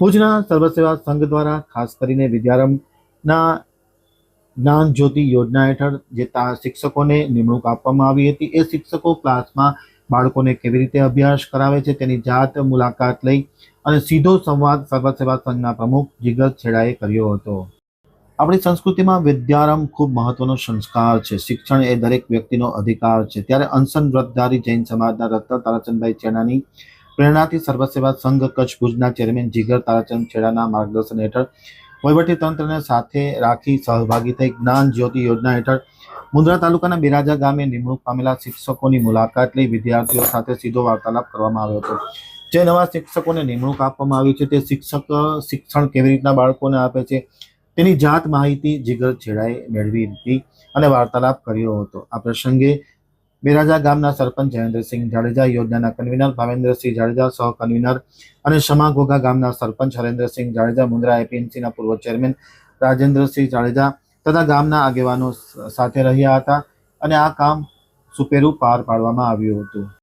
ભુજના સર્વસેવા સંઘ દ્વારા ખાસ કરીને વિદ્યારંભના જ્ઞાન જ્યોતિ યોજના હેઠળ જે તા શિક્ષકોને નિમણૂક આપવામાં આવી હતી, એ શિક્ષકો ક્લાસમાં બાળકોને કેવી રીતે અભ્યાસ કરાવે છે તેની જાત મુલાકાત લઈ અને સીધો સંવાદ સર્વસેવા સંઘના પ્રમુખ જીગર છેડાએ કર્યો હતો. આપણી સંસ્કૃતિમાં વિદ્યારંભ ખૂબ મહત્વનો સંસ્કાર છે. શિક્ષણ એ દરેક વ્યક્તિનો અધિકાર છે. ત્યારે અનશન વ્રતધારી જૈન સમાજના રત્ન તારાચંદભાઈ છેડાની પ્રેરણાથી સર્વસેવા સંઘ કચ્છ ભુજના ચેરમેન જીગર તારાચંદ છેડાના માર્ગદર્શન હેઠળ તંત્રને સાથે રાખી સહભાગી થઈ જ્ઞાન જ્યોતિ યોજના હેઠળ મુન્દ્રા તાલુકાના બિરાજા ગામે નિમણૂક પામેલા શિક્ષકોની મુલાકાત લઈ વિદ્યાર્થીઓ સાથે સીધો વાર્તાલાપ કરવામાં આવ્યો હતો. જે નવા શિક્ષકોને નિમણૂક આપવામાં આવી છે તે શિક્ષક શિક્ષણ કેવી રીતના બાળકોને આપે છે તેની જાત માહિતી જીગર છેડાએ મેળવી હતી અને વાર્તાલાપ કર્યો હતો. આ પ્રસંગે બિરાજા ગામના સરપંચ જયેન્દ્રસિંહ જાડેજા, યોજનાના કન્વીનર ભાવેન્દ્રસિંહ જાડેજા, સહ કન્વીનર અને શમા ગામના સરપંચ હરેન્દ્રસિંહ જાડેજા, મુન્દ્રા એપીએમસીના પૂર્વ ચેરમેન રાજેન્દ્રસિંહ જાડેજા તથા ગામના આગેવાનો સાથે રહ્યા હતા અને આ કામ સુપેરું પાર પાડવામાં આવ્યું હતું.